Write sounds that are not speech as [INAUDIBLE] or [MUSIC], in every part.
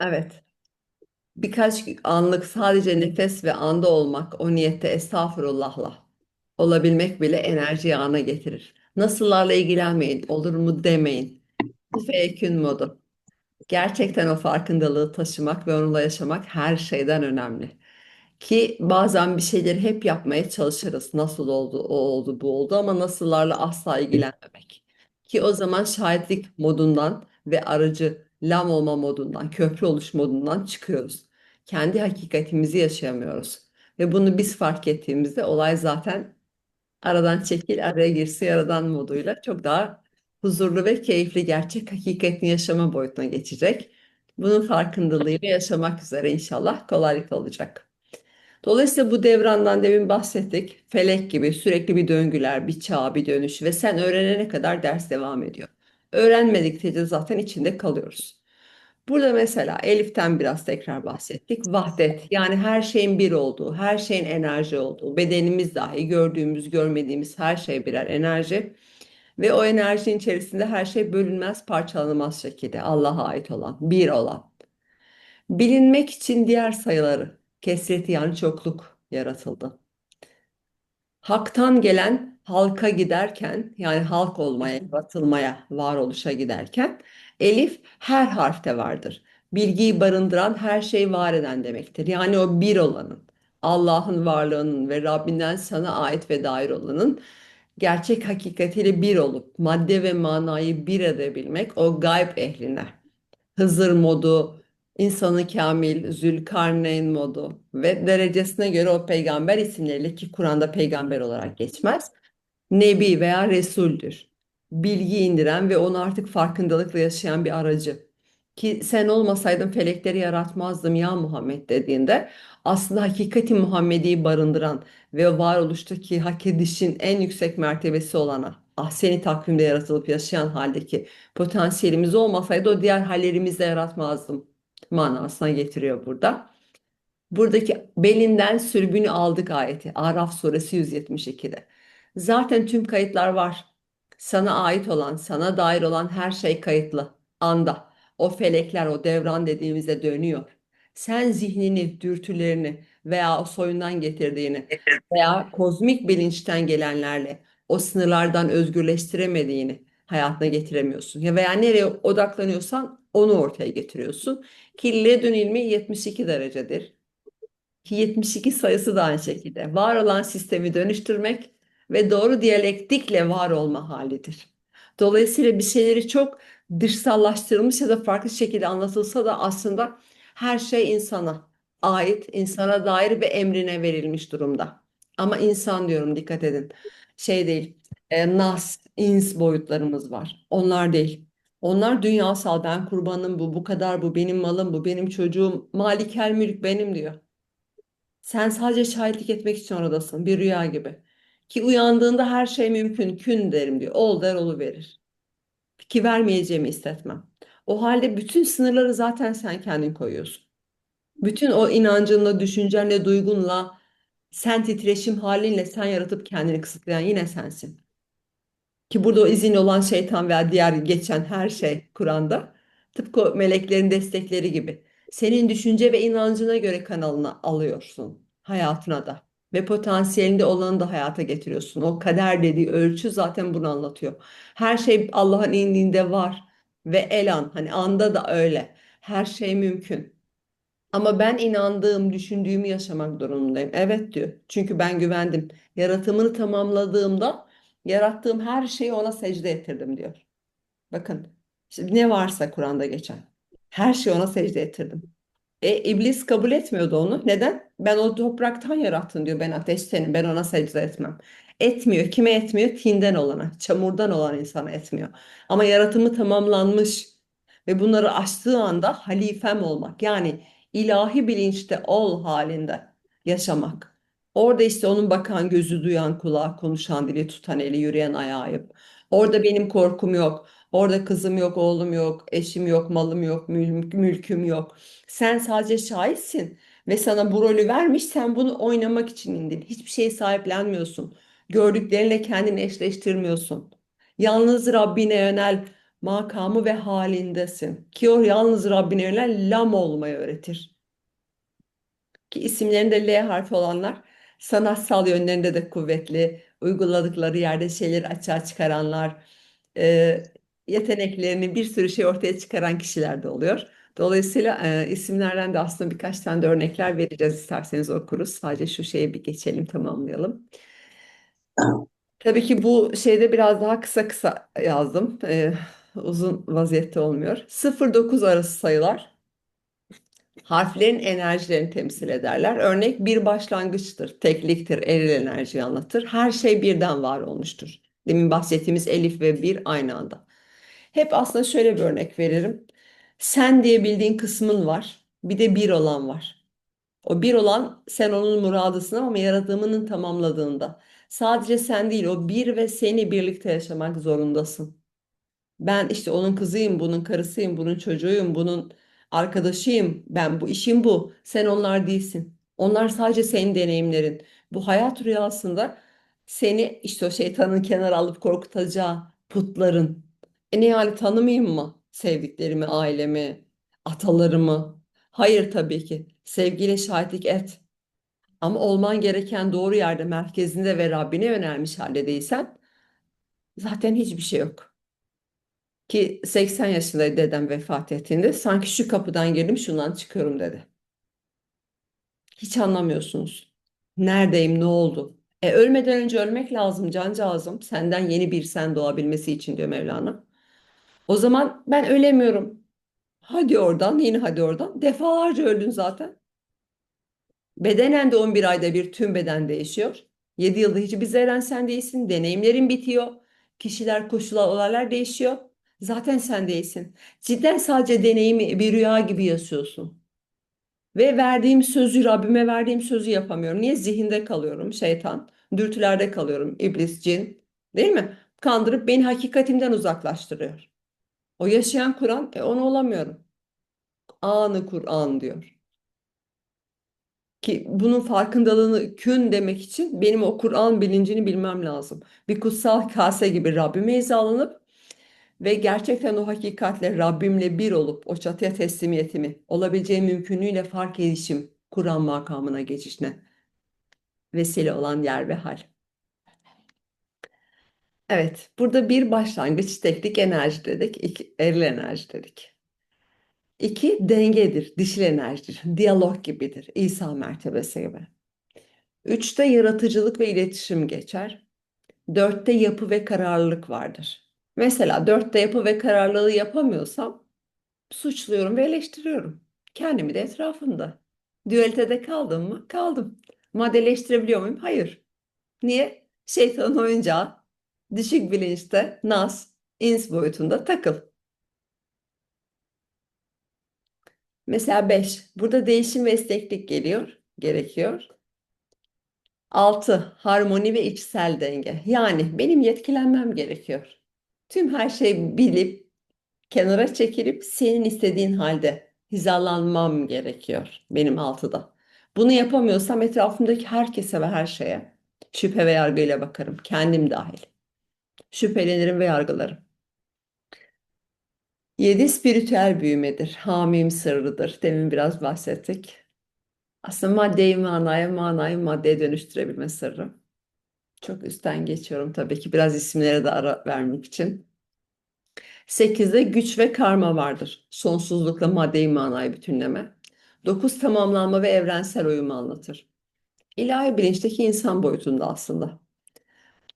Evet. Birkaç anlık sadece nefes ve anda olmak, o niyette estağfurullahla olabilmek bile enerjiyi ana getirir. Nasıllarla ilgilenmeyin, olur mu demeyin. Bu feyekün modu. Gerçekten o farkındalığı taşımak ve onunla yaşamak her şeyden önemli. Ki bazen bir şeyleri hep yapmaya çalışırız. Nasıl oldu, o oldu, bu oldu ama nasıllarla asla ilgilenmemek. Ki o zaman şahitlik modundan ve aracı lam olma modundan, köprü oluş modundan çıkıyoruz. Kendi hakikatimizi yaşayamıyoruz. Ve bunu biz fark ettiğimizde olay zaten aradan çekil, araya girsin yaradan moduyla çok daha huzurlu ve keyifli gerçek hakikatini yaşama boyutuna geçecek. Bunun farkındalığıyla yaşamak üzere inşallah kolaylık olacak. Dolayısıyla bu devrandan demin bahsettik. Felek gibi sürekli bir döngüler, bir çağ, bir dönüş ve sen öğrenene kadar ders devam ediyor. Öğrenmedikçe de zaten içinde kalıyoruz. Burada mesela Elif'ten biraz tekrar bahsettik. Vahdet yani her şeyin bir olduğu, her şeyin enerji olduğu, bedenimiz dahi gördüğümüz, görmediğimiz her şey birer enerji. Ve o enerjinin içerisinde her şey bölünmez, parçalanamaz şekilde Allah'a ait olan, bir olan. Bilinmek için diğer sayıları, kesreti yani çokluk yaratıldı. Hak'tan gelen halka giderken yani halk olmaya, yaratılmaya, varoluşa giderken elif her harfte vardır. Bilgiyi barındıran her şey var eden demektir. Yani o bir olanın, Allah'ın varlığının ve Rabbinden sana ait ve dair olanın gerçek hakikatiyle bir olup madde ve manayı bir edebilmek o gayb ehline. Hızır modu, insanı kamil, Zülkarneyn modu ve derecesine göre o peygamber isimleriyle ki Kur'an'da peygamber olarak geçmez. Nebi veya Resul'dür. Bilgi indiren ve onu artık farkındalıkla yaşayan bir aracı. Ki sen olmasaydın felekleri yaratmazdım ya Muhammed dediğinde aslında hakikati Muhammedi'yi barındıran ve varoluştaki hak edişin en yüksek mertebesi olana, ahseni takvimde yaratılıp yaşayan haldeki potansiyelimiz olmasaydı o diğer hallerimizi de yaratmazdım manasına getiriyor burada. Buradaki belinden sürgünü aldık ayeti. Araf suresi 172'de. Zaten tüm kayıtlar var. Sana ait olan, sana dair olan her şey kayıtlı. Anda. O felekler, o devran dediğimizde dönüyor. Sen zihnini, dürtülerini veya o soyundan getirdiğini veya kozmik bilinçten gelenlerle o sınırlardan özgürleştiremediğini hayatına getiremiyorsun. Ya veya nereye odaklanıyorsan onu ortaya getiriyorsun. Ki ledün ilmi 72 derecedir. Ki 72 sayısı da aynı şekilde. Var olan sistemi dönüştürmek ve doğru diyalektikle var olma halidir. Dolayısıyla bir şeyleri çok dışsallaştırılmış ya da farklı şekilde anlatılsa da aslında her şey insana ait, insana dair ve emrine verilmiş durumda. Ama insan diyorum dikkat edin. Şey değil, e, nas, ins boyutlarımız var. Onlar değil. Onlar dünyasal. Ben kurbanım bu, bu kadar bu, benim malım bu, benim çocuğum, malikel mülk benim diyor. Sen sadece şahitlik etmek için oradasın. Bir rüya gibi. Ki uyandığında her şey mümkün. Kün derim diyor. Ol der verir. Ki vermeyeceğimi hissetmem. O halde bütün sınırları zaten sen kendin koyuyorsun. Bütün o inancınla, düşüncenle, duygunla, sen titreşim halinle sen yaratıp kendini kısıtlayan yine sensin. Ki burada o izin olan şeytan veya diğer geçen her şey Kur'an'da tıpkı meleklerin destekleri gibi. Senin düşünce ve inancına göre kanalına alıyorsun hayatına da. Ve potansiyelinde olanı da hayata getiriyorsun. O kader dediği ölçü zaten bunu anlatıyor. Her şey Allah'ın indinde var. Ve elan hani anda da öyle. Her şey mümkün. Ama ben inandığım, düşündüğümü yaşamak durumundayım. Evet diyor. Çünkü ben güvendim. Yaratımını tamamladığımda yarattığım her şeyi ona secde ettirdim diyor. Bakın şimdi ne varsa Kur'an'da geçen her şeyi ona secde ettirdim. E, iblis kabul etmiyordu onu. Neden? Ben o topraktan yarattım diyor. Ben ateştenim. Ben ona secde etmem. Etmiyor. Kime etmiyor? Tinden olana, çamurdan olan insana etmiyor. Ama yaratımı tamamlanmış ve bunları aştığı anda halifem olmak. Yani ilahi bilinçte ol halinde yaşamak. Orada işte onun bakan gözü, duyan kulağı, konuşan dili, tutan eli, yürüyen ayağı. Orada benim korkum yok. Orada kızım yok, oğlum yok, eşim yok, malım yok, mül- mülküm yok. Sen sadece şahitsin ve sana bu rolü vermiş, sen bunu oynamak için indin. Hiçbir şeye sahiplenmiyorsun. Gördüklerinle kendini eşleştirmiyorsun. Yalnız Rabbine yönel, makamı ve halindesin. Ki o yalnız Rabbine yönelen lam olmayı öğretir. Ki isimlerinde L harfi olanlar sanatsal yönlerinde de kuvvetli, uyguladıkları yerde şeyleri açığa çıkaranlar, e, yeteneklerini bir sürü şey ortaya çıkaran kişiler de oluyor. Dolayısıyla e, isimlerden de aslında birkaç tane de örnekler vereceğiz isterseniz okuruz. Sadece şu şeye bir geçelim tamamlayalım. Tabii ki bu şeyde biraz daha kısa kısa yazdım. E, uzun vaziyette olmuyor. 0-9 arası sayılar harflerin enerjilerini temsil ederler. Örnek bir başlangıçtır, tekliktir, eril enerjiyi anlatır. Her şey birden var olmuştur. Demin bahsettiğimiz elif ve bir aynı anda. Hep aslında şöyle bir örnek veririm. Sen diye bildiğin kısmın var, bir de bir olan var. O bir olan sen onun muradısın ama yaratımının tamamladığında. Sadece sen değil, o bir ve seni birlikte yaşamak zorundasın. Ben işte onun kızıyım, bunun karısıyım, bunun çocuğuyum, bunun arkadaşıyım. Ben bu işim bu. Sen onlar değilsin. Onlar sadece senin deneyimlerin. Bu hayat rüyasında seni işte o şeytanın kenara alıp korkutacağı putların. E ne yani tanımayayım mı? Sevdiklerimi, ailemi, atalarımı. Hayır tabii ki. Sevgiyle şahitlik et. Ama olman gereken doğru yerde, merkezinde ve Rabbine yönelmiş halde değilsen zaten hiçbir şey yok. Ki 80 yaşında dedem vefat ettiğinde sanki şu kapıdan girdim şundan çıkıyorum dedi. Hiç anlamıyorsunuz. Neredeyim, ne oldu? E ölmeden önce ölmek lazım cancağızım. Senden yeni bir sen doğabilmesi için diyor Mevlana. O zaman ben ölemiyorum. Hadi oradan, yine hadi oradan. Defalarca öldün zaten. Bedenen de 11 ayda bir tüm beden değişiyor. 7 yılda hiçbir zerren sen değilsin. Deneyimlerin bitiyor. Kişiler, koşullar, olaylar değişiyor. Zaten sen değilsin. Cidden sadece deneyimi bir rüya gibi yaşıyorsun. Ve verdiğim sözü, Rabbime verdiğim sözü yapamıyorum. Niye? Zihinde kalıyorum, şeytan. Dürtülerde kalıyorum, iblis, cin. Değil mi? Kandırıp beni hakikatimden uzaklaştırıyor. O yaşayan Kur'an, e onu olamıyorum. Anı Kur'an diyor. Ki bunun farkındalığını kün demek için benim o Kur'an bilincini bilmem lazım. Bir kutsal kase gibi Rabbime hizalanıp ve gerçekten o hakikatle Rabbimle bir olup o çatıya teslimiyetimi olabileceği mümkünlüğüyle fark edişim Kur'an makamına geçişine vesile olan yer ve hal. Evet, burada bir başlangıç teknik enerji dedik, iki eril enerji dedik. İki dengedir, dişil enerjidir, [LAUGHS] diyalog gibidir, İsa mertebesi gibi. Üçte yaratıcılık ve iletişim geçer. Dörtte yapı ve kararlılık vardır. Mesela dörtte yapı ve kararlılığı yapamıyorsam suçluyorum ve eleştiriyorum. Kendimi de etrafımda. Dualitede kaldım mı? Kaldım. Maddeleştirebiliyor muyum? Hayır. Niye? Şeytanın oyuncağı. Düşük bilinçte, nas, ins boyutunda takıl. Mesela 5. Burada değişim ve esneklik geliyor, gerekiyor. 6. Harmoni ve içsel denge. Yani benim yetkilenmem gerekiyor. Tüm her şeyi bilip kenara çekilip senin istediğin halde hizalanmam gerekiyor benim altıda. Bunu yapamıyorsam etrafımdaki herkese ve her şeye şüphe ve yargıyla bakarım. Kendim dahil. Şüphelenirim ve yargılarım. Yedi spiritüel büyümedir. Hamim sırrıdır. Demin biraz bahsettik. Aslında maddeyi manaya, manayı maddeye dönüştürebilme sırrı. Çok üstten geçiyorum tabii ki biraz isimlere de ara vermek için. Sekizde güç ve karma vardır. Sonsuzlukla maddeyi manayı bütünleme. Dokuz tamamlanma ve evrensel uyumu anlatır. İlahi bilinçteki insan boyutunda aslında.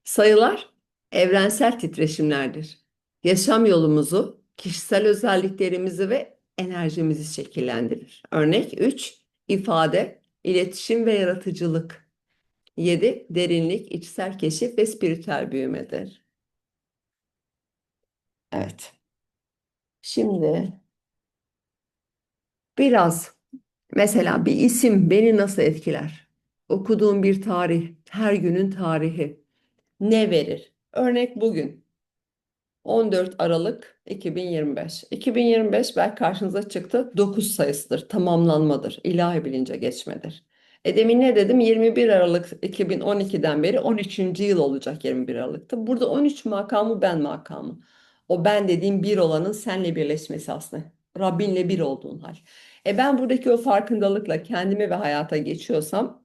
Sayılar evrensel titreşimlerdir. Yaşam yolumuzu, kişisel özelliklerimizi ve enerjimizi şekillendirir. Örnek 3 ifade, iletişim ve yaratıcılık. 7 derinlik, içsel keşif ve spiritüel büyümedir. Evet. Şimdi biraz mesela bir isim beni nasıl etkiler? Okuduğum bir tarih, her günün tarihi ne verir? Örnek bugün 14 Aralık 2025. 2025 belki karşınıza çıktı 9 sayısıdır, tamamlanmadır, ilahi bilince geçmedir. E demin ne dedim? 21 Aralık 2012'den beri 13. yıl olacak 21 Aralık'ta. Burada 13 makamı ben makamı. O ben dediğim bir olanın senle birleşmesi aslında. Rabbinle bir olduğun hal. E ben buradaki o farkındalıkla kendime ve hayata geçiyorsam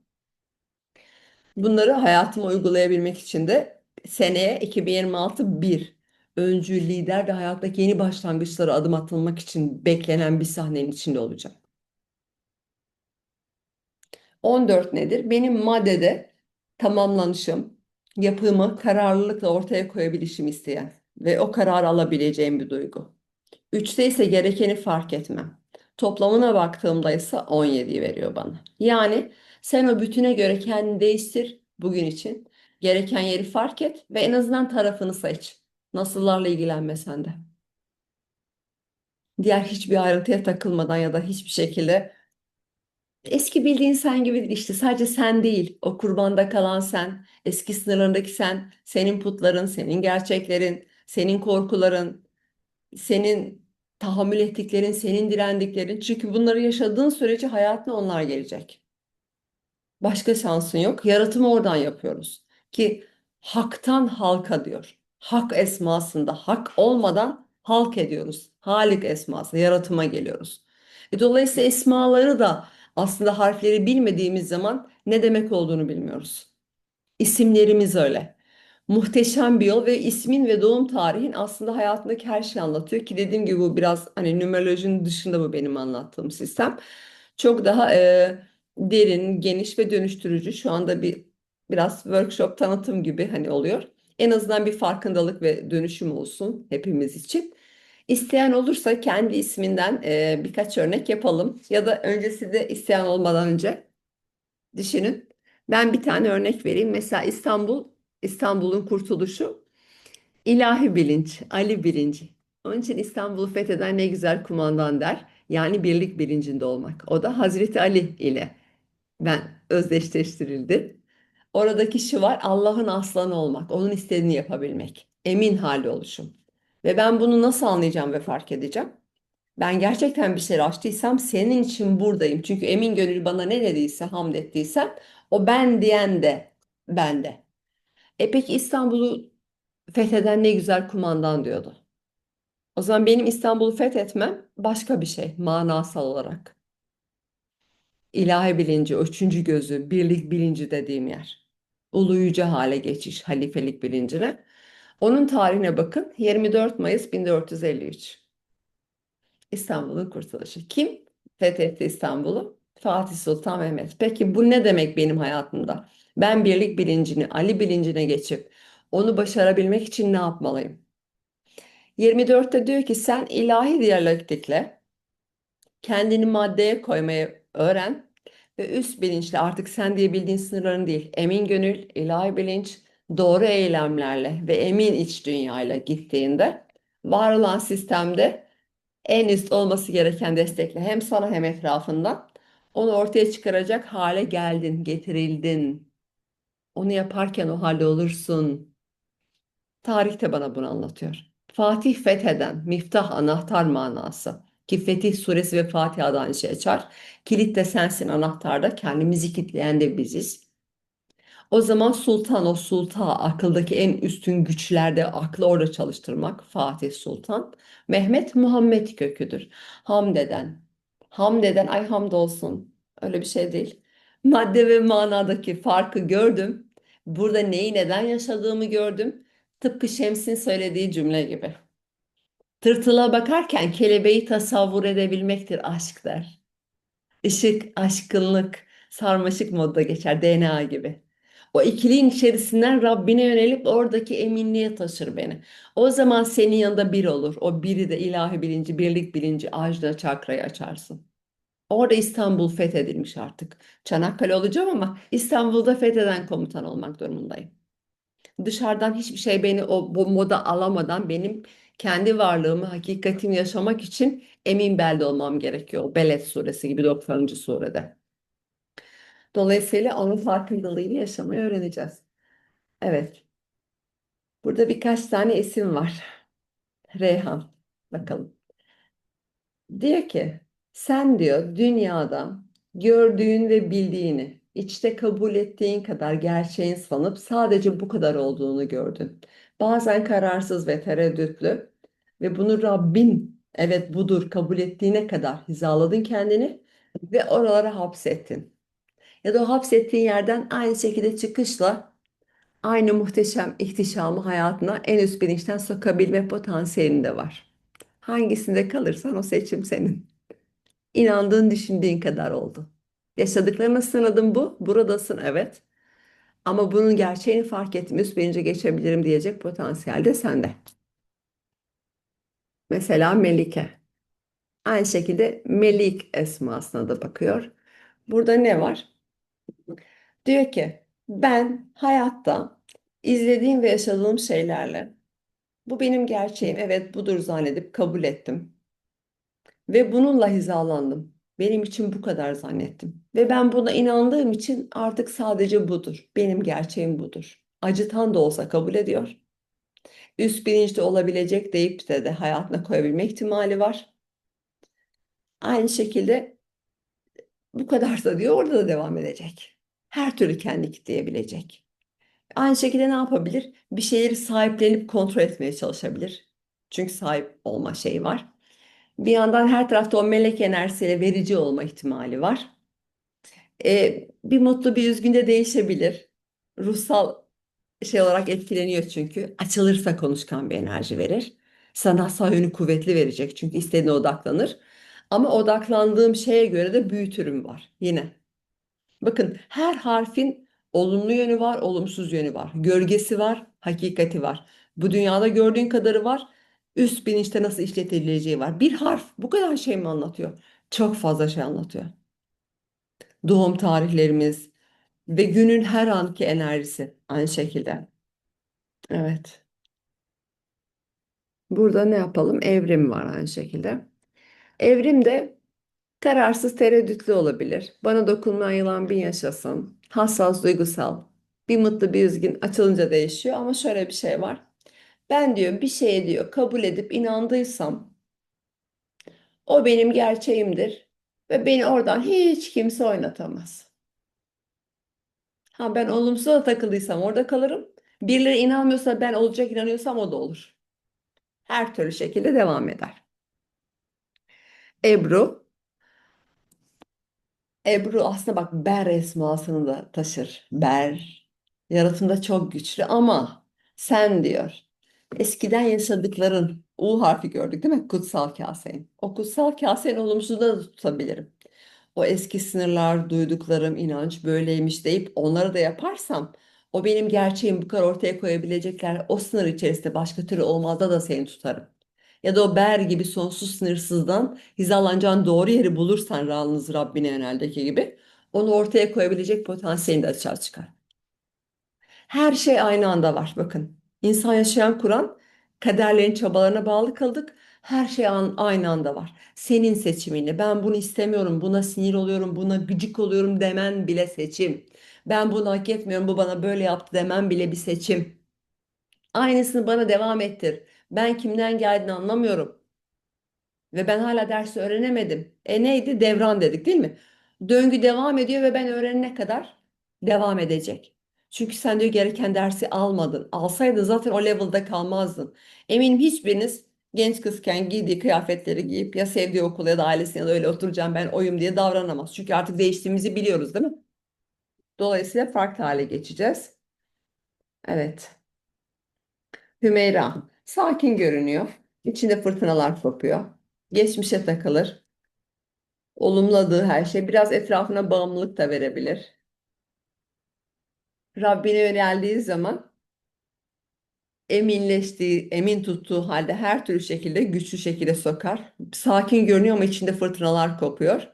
bunları hayatıma uygulayabilmek için de seneye 2026 bir öncü lider ve hayattaki yeni başlangıçlara adım atılmak için beklenen bir sahnenin içinde olacağım. 14 nedir? Benim maddede tamamlanışım, yapımı kararlılıkla ortaya koyabilişim isteyen ve o kararı alabileceğim bir duygu. 3'te ise gerekeni fark etmem. Toplamına baktığımda ise 17'yi veriyor bana. Yani sen o bütüne göre kendini değiştir bugün için. Gereken yeri fark et ve en azından tarafını seç. Nasıllarla ilgilenmesen de. Diğer hiçbir ayrıntıya takılmadan ya da hiçbir şekilde Eski bildiğin sen gibi değil işte sadece sen değil o kurbanda kalan sen eski sınırlarındaki sen senin putların senin gerçeklerin senin korkuların senin tahammül ettiklerin senin direndiklerin çünkü bunları yaşadığın sürece hayatına onlar gelecek. Başka şansın yok. Yaratımı oradan yapıyoruz. Ki haktan halka diyor. Hak esmasında hak olmadan halk ediyoruz. Halik esması, yaratıma geliyoruz. E, dolayısıyla esmaları da aslında harfleri bilmediğimiz zaman ne demek olduğunu bilmiyoruz. İsimlerimiz öyle. Muhteşem bir yol ve ismin ve doğum tarihin aslında hayatındaki her şeyi anlatıyor ki dediğim gibi bu biraz hani numerolojinin dışında bu benim anlattığım sistem. Çok daha e, derin, geniş ve dönüştürücü. Şu anda bir biraz workshop tanıtım gibi hani oluyor. En azından bir farkındalık ve dönüşüm olsun hepimiz için. İsteyen olursa kendi isminden e, birkaç örnek yapalım. Ya da öncesinde isteyen olmadan önce düşünün. Ben bir tane örnek vereyim. Mesela İstanbul, İstanbul'un kurtuluşu ilahi bilinç, Ali bilinci. Onun için İstanbul'u fetheden ne güzel kumandan der. Yani birlik bilincinde olmak. O da Hazreti Ali ile ben özdeşleştirildi. Oradaki şu var Allah'ın aslanı olmak, onun istediğini yapabilmek, emin hali oluşum. Ve ben bunu nasıl anlayacağım ve fark edeceğim? Ben gerçekten bir şey açtıysam senin için buradayım. Çünkü emin gönül bana ne dediyse, hamd ettiysem o ben diyen de bende. E peki İstanbul'u fetheden ne güzel kumandan diyordu. O zaman benim İstanbul'u fethetmem başka bir şey manasal olarak. İlahi bilinci, üçüncü gözü, birlik bilinci dediğim yer. Ulu yüce hale geçiş, halifelik bilincine. Onun tarihine bakın 24 Mayıs 1453. İstanbul'un kurtuluşu. Kim fethetti İstanbul'u? Fatih Sultan Mehmet. Peki bu ne demek benim hayatımda? Ben birlik bilincini, Ali bilincine geçip onu başarabilmek için ne yapmalıyım? 24'te diyor ki sen ilahi diyalektikle kendini maddeye koymayı öğren ve üst bilinçle artık sen diye bildiğin sınırların değil, emin gönül, ilahi bilinç, doğru eylemlerle ve emin iç dünyayla gittiğinde var olan sistemde en üst olması gereken destekle hem sana hem etrafından onu ortaya çıkaracak hale geldin, getirildin. Onu yaparken o halde olursun. Tarih de bana bunu anlatıyor. Fatih fetheden, miftah anahtar manası. Ki Fetih suresi ve Fatiha'dan şey açar. Kilit de sensin anahtarda. Kendimizi kilitleyen de biziz. O zaman sultan o sulta akıldaki en üstün güçlerde aklı orada çalıştırmak Fatih Sultan. Mehmet Muhammed köküdür. Hamdeden. Hamdeden ay hamdolsun. Öyle bir şey değil. Madde ve manadaki farkı gördüm. Burada neyi neden yaşadığımı gördüm. Tıpkı Şems'in söylediği cümle gibi. Tırtıla bakarken kelebeği tasavvur edebilmektir aşk der. Işık, aşkınlık, sarmaşık modda geçer DNA gibi. O ikiliğin içerisinden Rabbine yönelip oradaki eminliğe taşır beni. O zaman senin yanında bir olur. O biri de ilahi bilinci, birlik bilinci, ajna çakrayı açarsın. Orada İstanbul fethedilmiş artık. Çanakkale olacağım ama İstanbul'da fetheden komutan olmak durumundayım. Dışarıdan hiçbir şey beni o bu moda alamadan benim kendi varlığımı, hakikatimi yaşamak için emin belde olmam gerekiyor. Beled suresi gibi 90. surede. Dolayısıyla onun farkındalığıyla yaşamayı öğreneceğiz. Evet. Burada birkaç tane isim var. Reyhan. Bakalım. Diyor ki sen diyor dünyada gördüğün ve bildiğini içte kabul ettiğin kadar gerçeğin sanıp sadece bu kadar olduğunu gördün. Bazen kararsız ve tereddütlü ve bunu Rabbin evet budur kabul ettiğine kadar hizaladın kendini ve oralara hapsettin. Ya da o hapsettiğin yerden aynı şekilde çıkışla aynı muhteşem ihtişamı hayatına en üst bilinçten sokabilme potansiyelin de var. Hangisinde kalırsan o seçim senin. İnandığın, düşündüğün kadar oldu. Yaşadıklarına sınadın bu. Buradasın evet. Ama bunun gerçeğini fark ettim. Üst bilince geçebilirim diyecek potansiyel de sende. Mesela Melike. Aynı şekilde Melik esmasına da bakıyor. Burada ne var? Diyor ki ben hayatta izlediğim ve yaşadığım şeylerle bu benim gerçeğim evet budur zannedip kabul ettim. Ve bununla hizalandım. Benim için bu kadar zannettim. Ve ben buna inandığım için artık sadece budur. Benim gerçeğim budur. Acıtan da olsa kabul ediyor. Üst bilinçli olabilecek deyip de de hayatına koyabilme ihtimali var. Aynı şekilde bu kadarsa diyor orada da devam edecek. Her türlü kendi kitleyebilecek. Aynı şekilde ne yapabilir? Bir şeyleri sahiplenip kontrol etmeye çalışabilir. Çünkü sahip olma şeyi var. Bir yandan her tarafta o melek enerjisiyle verici olma ihtimali var. Ee, bir mutlu bir üzgünde değişebilir. Ruhsal şey olarak etkileniyor çünkü. Açılırsa konuşkan bir enerji verir. Sanatsal yönü kuvvetli verecek çünkü istediğine odaklanır. Ama odaklandığım şeye göre de büyütürüm var yine. Bakın her harfin olumlu yönü var, olumsuz yönü var. Gölgesi var, hakikati var. Bu dünyada gördüğün kadarı var. Üst bilinçte nasıl işletileceği var. Bir harf bu kadar şey mi anlatıyor? Çok fazla şey anlatıyor. Doğum tarihlerimiz ve günün her anki enerjisi aynı şekilde. Evet. Burada ne yapalım? Evrim var aynı şekilde. Evrim de kararsız, tereddütlü olabilir. Bana dokunmayan yılan yaşasın. Hassas, duygusal. Bir mutlu, bir üzgün açılınca değişiyor ama şöyle bir şey var. Ben diyor bir şeye diyor kabul edip inandıysam o benim gerçeğimdir ve beni oradan hiç kimse oynatamaz. Ha ben olumsuza takıldıysam orada kalırım. Birileri inanmıyorsa ben olacak inanıyorsam o da olur. Her türlü şekilde devam eder. Ebru. Ebru aslında bak Ber esmasını da taşır. Ber. Yaratımda çok güçlü ama sen diyor. Eskiden yaşadıkların U harfi gördük değil mi? Kutsal kasenin. O kutsal kasenin olumsuzluğunu da tutabilirim. O eski sınırlar, duyduklarım, inanç böyleymiş deyip onları da yaparsam o benim gerçeğim bu kadar ortaya koyabilecekler. O sınır içerisinde başka türlü olmazda da seni tutarım. Ya da o ber gibi sonsuz sınırsızdan hizalanacağın doğru yeri bulursan Ralınız Rabbine yöneldeki gibi onu ortaya koyabilecek potansiyelini de açığa çıkar. Her şey aynı anda var bakın. İnsan yaşayan Kur'an kaderlerin çabalarına bağlı kaldık. Her şey an, aynı anda var. Senin seçiminle ben bunu istemiyorum, buna sinir oluyorum, buna gıcık oluyorum demen bile seçim. Ben bunu hak etmiyorum, bu bana böyle yaptı demen bile bir seçim. Aynısını bana devam ettir. Ben kimden geldiğini anlamıyorum. Ve ben hala dersi öğrenemedim. E neydi? Devran dedik değil mi? Döngü devam ediyor ve ben öğrenene kadar devam edecek. Çünkü sen diyor gereken dersi almadın. Alsaydın zaten o level'da kalmazdın. Eminim hiçbiriniz genç kızken giydiği kıyafetleri giyip ya sevdiği okul ya da ailesine ya da öyle oturacağım ben oyum diye davranamaz. Çünkü artık değiştiğimizi biliyoruz değil mi? Dolayısıyla farklı hale geçeceğiz. Evet. Hümeyra. Sakin görünüyor. İçinde fırtınalar kopuyor. Geçmişe takılır. Olumladığı her şey biraz etrafına bağımlılık da verebilir. Rabbine yöneldiği zaman eminleştiği, emin tuttuğu halde her türlü şekilde güçlü şekilde sokar. Sakin görünüyor ama içinde fırtınalar kopuyor.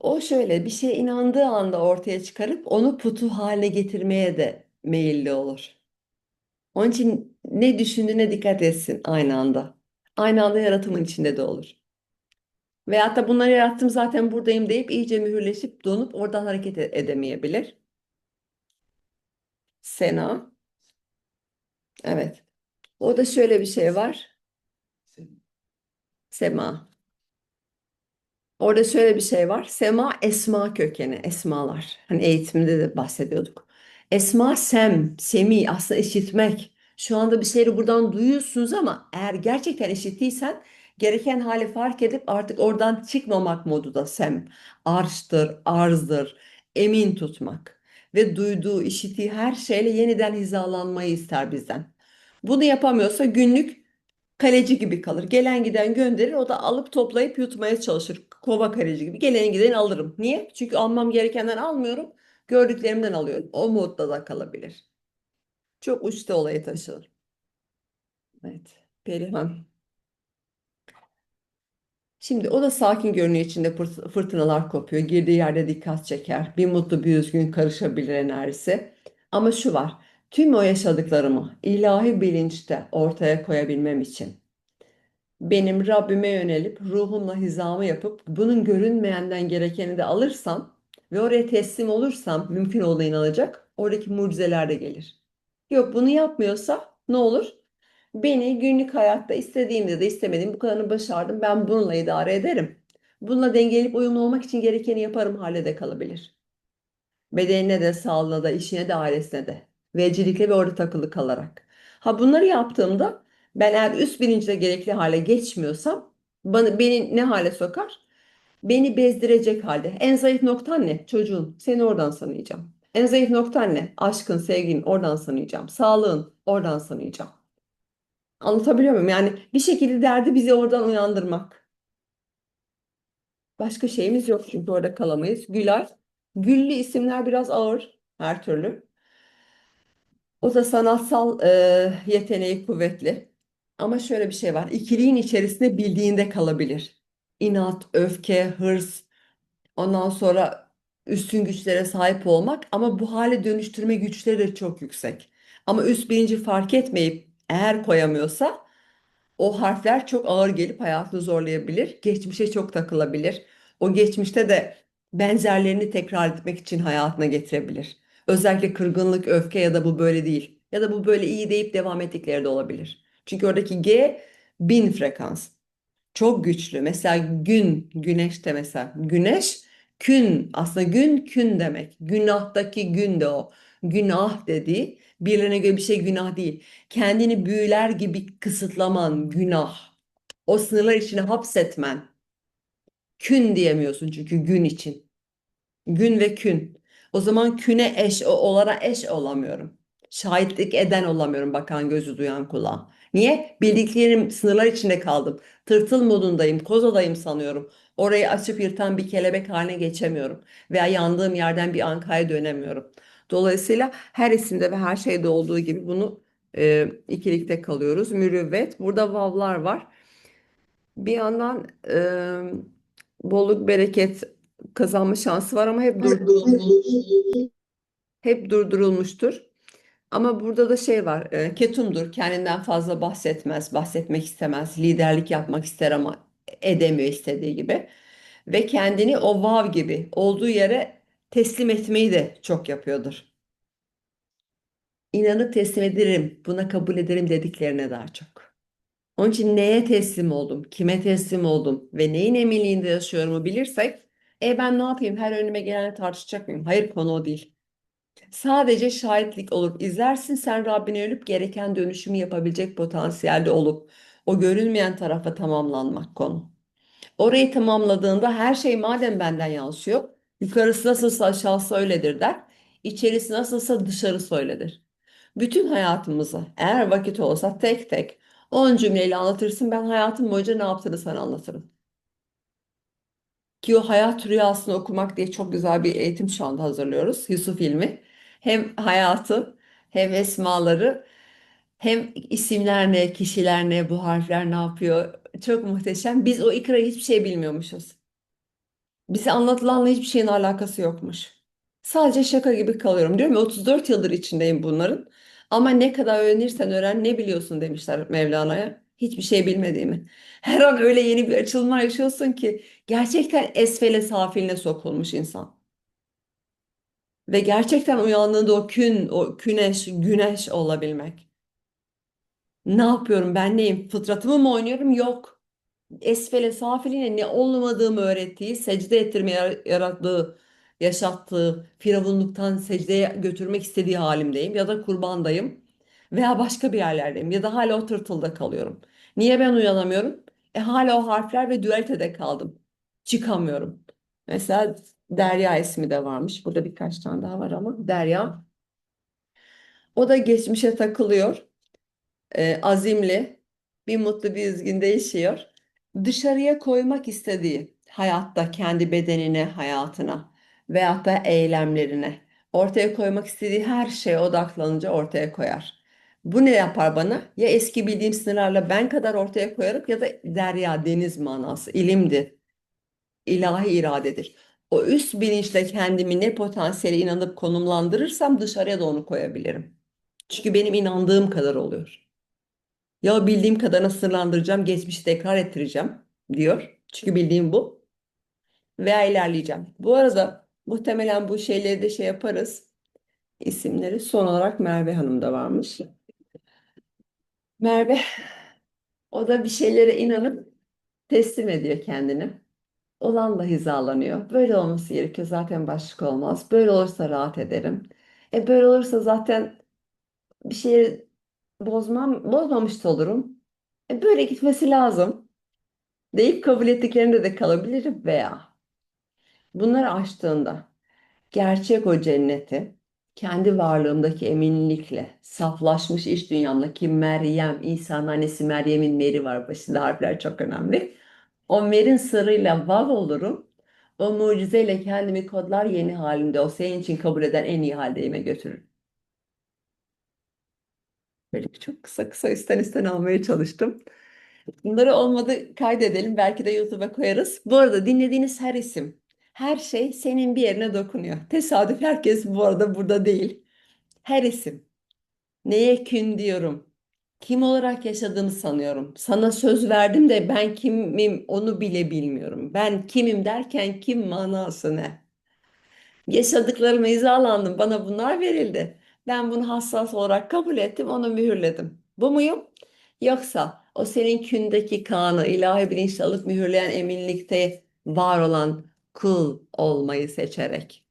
O şöyle bir şeye inandığı anda ortaya çıkarıp onu putu haline getirmeye de meyilli olur. Onun için ne düşündüğüne dikkat etsin aynı anda. Aynı anda yaratımın içinde de olur. Veyahut da bunları yarattım zaten buradayım deyip iyice mühürleşip donup oradan hareket e- edemeyebilir. Sena. Evet. O da şöyle bir şey var. Sema. Orada şöyle bir şey var. Sema esma kökeni, esmalar. Hani eğitimde de bahsediyorduk. Esma sem, semi aslında işitmek, Şu anda bir şeyleri buradan duyuyorsunuz ama eğer gerçekten işittiysen gereken hali fark edip artık oradan çıkmamak modu sem. Arştır, arzdır, emin tutmak ve duyduğu, işittiği her şeyle yeniden hizalanmayı ister bizden. Bunu yapamıyorsa günlük kaleci gibi kalır. Gelen giden gönderir, o da alıp toplayıp yutmaya çalışır. Kova kaleci gibi. Gelen giden alırım. Niye? Çünkü almam gerekenden almıyorum, gördüklerimden alıyorum. O modda da kalabilir. Çok uçta olayı taşır. Evet. Perihan. Şimdi o da sakin görünüyor içinde fırt- fırtınalar kopuyor. Girdiği yerde dikkat çeker. Bir mutlu bir üzgün karışabilir enerjisi. Ama şu var. Tüm o yaşadıklarımı ilahi bilinçte ortaya koyabilmem için benim Rabbime yönelip ruhumla hizamı yapıp bunun görünmeyenden gerekeni de alırsam ve oraya teslim olursam mümkün olduğuna inanacak. Oradaki mucizeler de gelir. Yok bunu yapmıyorsa ne olur? Beni günlük hayatta istediğimde de istemediğim bu kadarını başardım. Ben bununla idare ederim. Bununla dengeleyip uyumlu olmak için gerekeni yaparım hale de kalabilir. Bedenine de, sağlığına da, işine de, ailesine de. Vecilikle ve orada takılı kalarak. Ha bunları yaptığımda ben eğer üst bilincde gerekli hale geçmiyorsam bana, beni ne hale sokar? Beni bezdirecek halde. En zayıf noktan ne? Çocuğun. Seni oradan sanayacağım. En zayıf noktan ne? Aşkın, sevgin oradan sanayacağım. Sağlığın oradan sanayacağım. Anlatabiliyor muyum? Yani bir şekilde derdi bizi oradan uyandırmak. Başka şeyimiz yok çünkü orada kalamayız. Gülay. Güllü isimler biraz ağır her türlü. O da sanatsal e, yeteneği kuvvetli. Ama şöyle bir şey var. İkiliğin içerisinde bildiğinde kalabilir. İnat, öfke, hırs, ondan sonra üstün güçlere sahip olmak ama bu hale dönüştürme güçleri de çok yüksek. Ama üst bilinci fark etmeyip eğer koyamıyorsa o harfler çok ağır gelip hayatını zorlayabilir. Geçmişe çok takılabilir. O geçmişte de benzerlerini tekrar etmek için hayatına getirebilir. Özellikle kırgınlık, öfke ya da bu böyle değil. Ya da bu böyle iyi deyip devam ettikleri de olabilir. Çünkü oradaki G bin frekans. Çok güçlü. Mesela gün, güneşte mesela. Güneş, kün. Aslında gün, kün demek. Günahtaki gün de o. Günah dediği. Birilerine göre bir şey günah değil. Kendini büyüler gibi kısıtlaman günah. O sınırlar içine hapsetmen. Kün diyemiyorsun çünkü gün için. Gün ve kün. O zaman küne eş, o olana eş olamıyorum. Şahitlik eden olamıyorum bakan gözü duyan kulağa. Niye? Bildiklerim sınırlar içinde kaldım. Tırtıl modundayım, kozadayım sanıyorum. Orayı açıp yırtan bir kelebek haline geçemiyorum. Veya yandığım yerden bir ankaya dönemiyorum. Dolayısıyla her isimde ve her şeyde olduğu gibi bunu e, ikilikte kalıyoruz. Mürüvvet. Burada vavlar var. Bir yandan e, bolluk, bereket kazanma şansı var ama hep durdurulmuş, hep durdurulmuştur. Ama burada da şey var, e, ketumdur. Kendinden fazla bahsetmez, bahsetmek istemez, liderlik yapmak ister ama edemiyor istediği gibi. Ve kendini o vav gibi olduğu yere teslim etmeyi de çok yapıyordur. İnanıp teslim ederim, buna kabul ederim dediklerine daha çok. Onun için neye teslim oldum, kime teslim oldum ve neyin eminliğinde yaşıyorumu bilirsek, e ben ne yapayım, her önüme geleni tartışacak mıyım? Hayır konu o değil. Sadece şahitlik olup izlersin sen Rabbine ölüp gereken dönüşümü yapabilecek potansiyelde olup o görünmeyen tarafa tamamlanmak konu. Orayı tamamladığında her şey madem benden yansıyor, yukarısı nasılsa aşağısı öyledir der. İçerisi nasılsa dışarısı öyledir. Bütün hayatımızı eğer vakit olsa tek tek 10 cümleyle anlatırsın ben hayatım boyunca ne yaptığını sana anlatırım. Ki o hayat rüyasını okumak diye çok güzel bir eğitim şu anda hazırlıyoruz. Yusuf İlmi. Hem hayatı hem esmaları hem isimler ne, kişiler ne, bu harfler ne yapıyor. Çok muhteşem. Biz o ikrayı hiçbir şey bilmiyormuşuz. Bize anlatılanla hiçbir şeyin alakası yokmuş. Sadece şaka gibi kalıyorum. Diyorum ya 34 yıldır içindeyim bunların. Ama ne kadar öğrenirsen öğren ne biliyorsun demişler Mevlana'ya. Hiçbir şey bilmediğimi. Her an öyle yeni bir açılma yaşıyorsun ki gerçekten esfele safiline sokulmuş insan. Ve gerçekten uyandığında o kün, o güneş, güneş olabilmek. Ne yapıyorum ben neyim? Fıtratımı mı oynuyorum? Yok. Esfele safiline ne olmadığımı öğrettiği, secde ettirme yar- yarattığı, yaşattığı, firavunluktan secdeye götürmek istediği halimdeyim ya da kurbandayım. Veya başka bir yerlerdeyim ya da hala o tırtılda kalıyorum. Niye ben uyanamıyorum? E hala o harfler ve dualitede kaldım. Çıkamıyorum. Mesela Derya ismi de varmış. Burada birkaç tane daha var ama Derya. O da geçmişe takılıyor. E, azimli, bir mutlu bir üzgün değişiyor. Dışarıya koymak istediği hayatta kendi bedenine, hayatına veyahut da eylemlerine ortaya koymak istediği her şeye odaklanınca ortaya koyar. Bu ne yapar bana? Ya eski bildiğim sınırlarla ben kadar ortaya koyarım ya da derya, deniz manası, ilimdir, ilahi iradedir. O üst bilinçle kendimi ne potansiyele inanıp konumlandırırsam dışarıya da onu koyabilirim. Çünkü benim inandığım kadar oluyor. Ya bildiğim kadarına sınırlandıracağım, geçmişi tekrar ettireceğim diyor. Çünkü bildiğim bu. Veya ilerleyeceğim. Bu arada muhtemelen bu şeyleri de şey yaparız. İsimleri son olarak Merve Hanım da varmış. Merve o da bir şeylere inanıp teslim ediyor kendini. Olanla hizalanıyor. Böyle olması gerekiyor. Zaten başka olmaz. Böyle olursa rahat ederim. E böyle olursa zaten bir şeyi bozmam, bozmamış da olurum. E böyle gitmesi lazım. deyip kabul ettiklerinde de kalabilirim veya bunları aştığında gerçek o cenneti kendi varlığımdaki eminlikle saflaşmış iç dünyamdaki Meryem, İsa'nın annesi Meryem'in Meri var başında harfler çok önemli. O Mer'in sırrıyla vav olurum. O mucizeyle kendimi kodlar yeni halimde o senin için kabul eden en iyi haldeyime götürür. Böyle çok kısa kısa üstten üstten almaya çalıştım. Bunları olmadı kaydedelim. Belki de YouTube'a koyarız. Bu arada dinlediğiniz her isim, her şey senin bir yerine dokunuyor. Tesadüf herkes bu arada burada değil. Her isim. Neye kün diyorum? Kim olarak yaşadığımı sanıyorum. Sana söz verdim de ben kimim onu bile bilmiyorum. Ben kimim derken kim manası ne? Yaşadıklarıma hizalandım. Bana bunlar verildi. Ben bunu hassas olarak kabul ettim, onu mühürledim. Bu muyum? Yoksa o senin kündeki kanı ilahi bilinçle alıp mühürleyen eminlikte var olan kul olmayı seçerek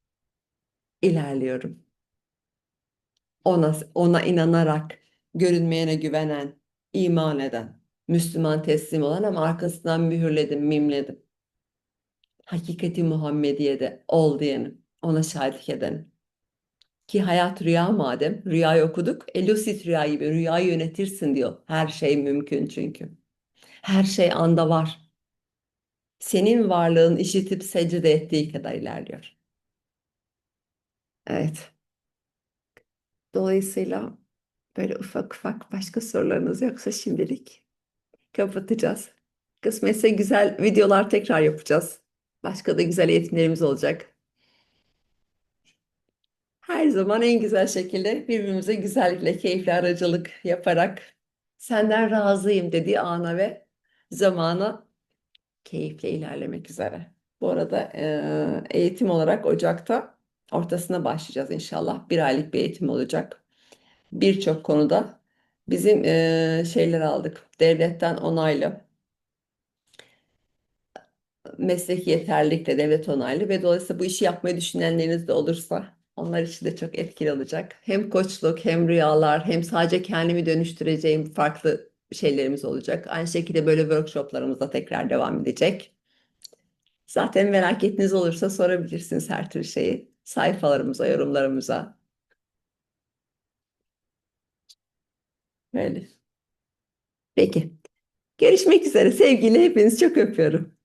ilerliyorum. Ona, ona inanarak, görünmeyene güvenen, iman eden, Müslüman teslim olan ama arkasından mühürledim, mimledim. Hakikati Muhammediye'de ol diyenim, ona şahitlik edenim. Ki hayat rüya madem, rüyayı okuduk, e lucid rüya gibi rüyayı yönetirsin diyor. Her şey mümkün çünkü. Her şey anda var. Senin varlığın işitip secde ettiği kadar ilerliyor. Evet. Dolayısıyla böyle ufak ufak başka sorularınız yoksa şimdilik kapatacağız. Kısmetse güzel videolar tekrar yapacağız. Başka da güzel eğitimlerimiz olacak. Her zaman en güzel şekilde birbirimize güzellikle, keyifli aracılık yaparak senden razıyım dediği ana ve zamana keyifle ilerlemek üzere. Bu arada eee, eğitim olarak Ocak'ta ortasına başlayacağız inşallah. Bir aylık bir eğitim olacak. Birçok konuda bizim eee, şeyler aldık. Devletten onaylı, mesleki yeterlilikle devlet onaylı ve dolayısıyla bu işi yapmayı düşünenleriniz de olursa onlar için de çok etkili olacak. Hem koçluk hem rüyalar hem sadece kendimi dönüştüreceğim farklı şeylerimiz olacak. Aynı şekilde böyle workshoplarımız da tekrar devam edecek. Zaten merak ettiğiniz olursa sorabilirsiniz her tür şeyi sayfalarımıza, yorumlarımıza. Böyle. Peki. Görüşmek üzere. Sevgiyle hepinizi çok öpüyorum.